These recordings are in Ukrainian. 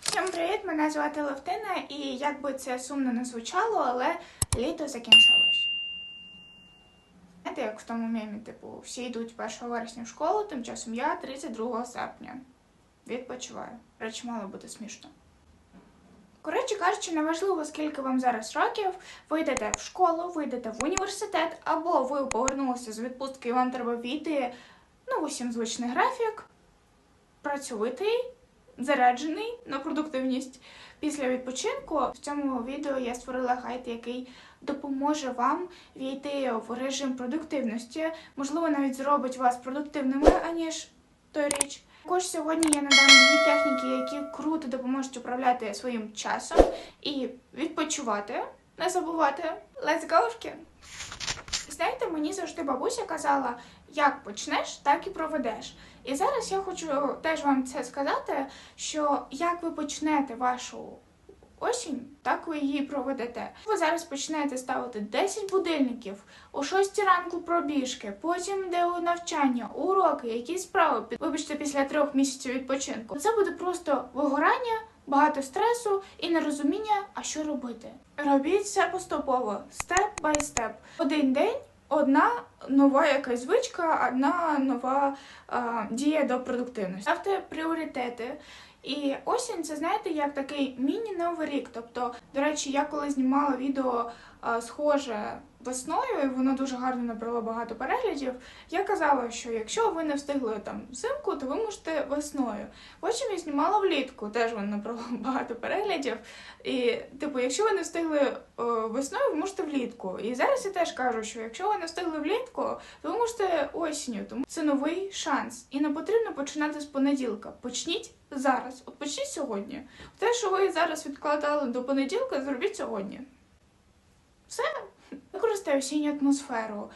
Всім привіт! Мене звати Левтина, і як би це сумно не звучало, але літо закінчилось. Знаєте, як в тому мемі, типу, всі йдуть 1 вересня в школу, тим часом я 32 серпня. Відпочиваю. Речі, мало бути смішно. Коротше кажучи, неважливо, скільки вам зараз років, ви йдете в школу, ви йдете в університет, або ви повернулися з відпустки і вам треба війти ну, усім звичний графік, працьовитий, заряджений на продуктивність. Після відпочинку в цьому відео я створила гайд, який допоможе вам війти в режим продуктивності, можливо, навіть зробить вас продуктивними, аніж той річ. Також сьогодні я надам дві техніки, які круто допоможуть управляти своїм часом і відпочивати, не забувати. Let's go, шки! Знаєте, мені завжди бабуся казала, як почнеш, так і проведеш. І зараз я хочу теж вам це сказати, що як ви почнете вашу осінь, так ви її проведете. Ви зараз почнете ставити 10 будильників, о 6 ранку пробіжки, потім йде навчання, уроки, якісь справи, пі- вибачте, після трьох місяців відпочинку. Це буде просто вигорання, багато стресу і нерозуміння, а що робити. Робіть все поступово, степ бай степ. Один день. Одна нова якась звичка, одна нова а, дія до продуктивності. Ставте пріоритети. І осінь це знаєте як такий міні-новий рік. Тобто, до речі, я коли знімала відео схоже весною, і воно дуже гарно набрало багато переглядів. Я казала, що якщо ви не встигли там взимку, то ви можете весною. Потім я знімала влітку, теж воно набрало багато переглядів. І, типу, якщо ви не встигли весною, ви можете влітку. І зараз я теж кажу, що якщо ви не встигли влітку, то ви можете осінню. Тому це новий шанс. І не потрібно починати з понеділка. Почніть зараз. От почніть сьогодні. Те, що ви зараз відкладали до понеділка, зробіть сьогодні. Все. Використаю осінню атмосферу.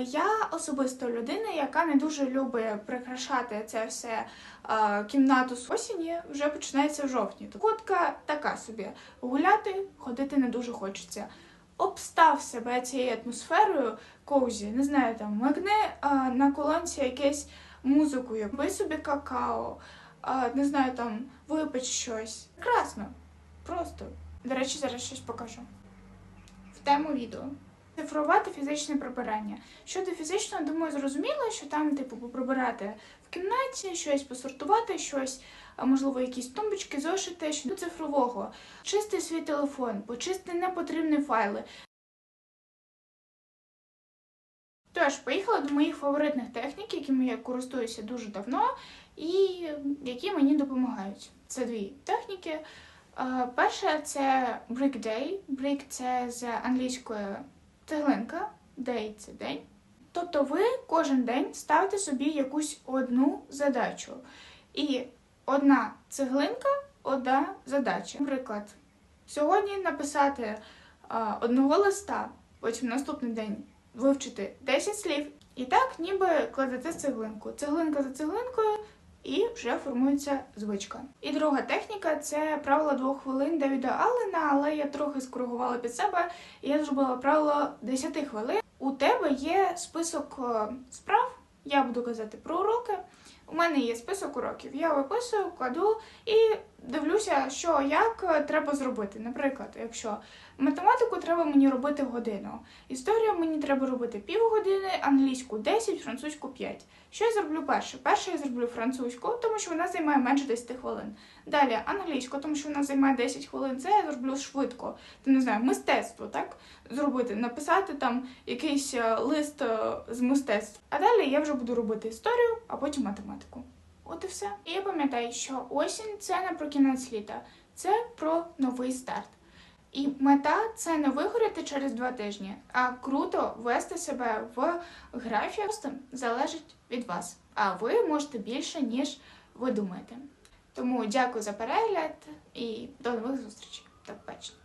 Я особисто людина, яка не дуже любить прикрашати це все кімнату з осені, вже починається в жовтні. Котка така собі. Гуляти, ходити не дуже хочеться. Обстав себе цією атмосферою коузі, не знаю, там магни е, на колонці якесь музикою, ви собі какао, не знаю, там випить щось. Прекрасно. Просто. До речі, зараз щось покажу. Тему відео. Цифрувати фізичне прибирання. Щодо фізичного, думаю, зрозуміло, що там, типу, поприбирати в кімнаті, щось посортувати, щось, можливо, якісь тумбочки, зошити. Щодо цифрового, чисти свій телефон, почисти непотрібні файли. Тож, поїхала до моїх фаворитних технік, якими я користуюся дуже давно, і які мені допомагають. Це дві техніки. Е, Перша це Brick Day. Brick – це з англійської цеглинка, day – це день. Тобто ви кожен день ставите собі якусь одну задачу. І одна цеглинка, одна задача. Наприклад, сьогодні написати одного листа, потім наступний день вивчити 10 слів. І так, ніби кладете цеглинку. Цеглинка за цеглинкою, і вже формується звичка. І друга техніка це правило двох хвилин Девіда Аллена, але я трохи скоригувала під себе, я зробила правило 10 хвилин. У тебе є список е, справ. Я буду казати про уроки. У мене є список уроків. Я виписую, кладу і дивлюся, що як е, треба зробити. Наприклад, якщо математику треба мені робити годину, історію мені треба робити півгодини, англійську 10, французьку 5. Що я зроблю перше? Перше я зроблю французьку, тому що вона займає менше 10 хвилин. Далі англійську, тому що вона займає 10 хвилин. Це я зроблю швидко. Ти не знаю, мистецтво, так? Зробити, написати там якийсь е, лист е, з мистецтв. А далі я вже буду робити історію, а потім математику. От і все. І я пам'ятаю, що осінь це не про кінець літа, це про новий старт. І мета це не вигоріти через два тижні, а круто вести себе в. Просто залежить від вас. А ви можете більше, ніж ви думаєте. Тому дякую за перегляд і до нових зустрічей. До побачення.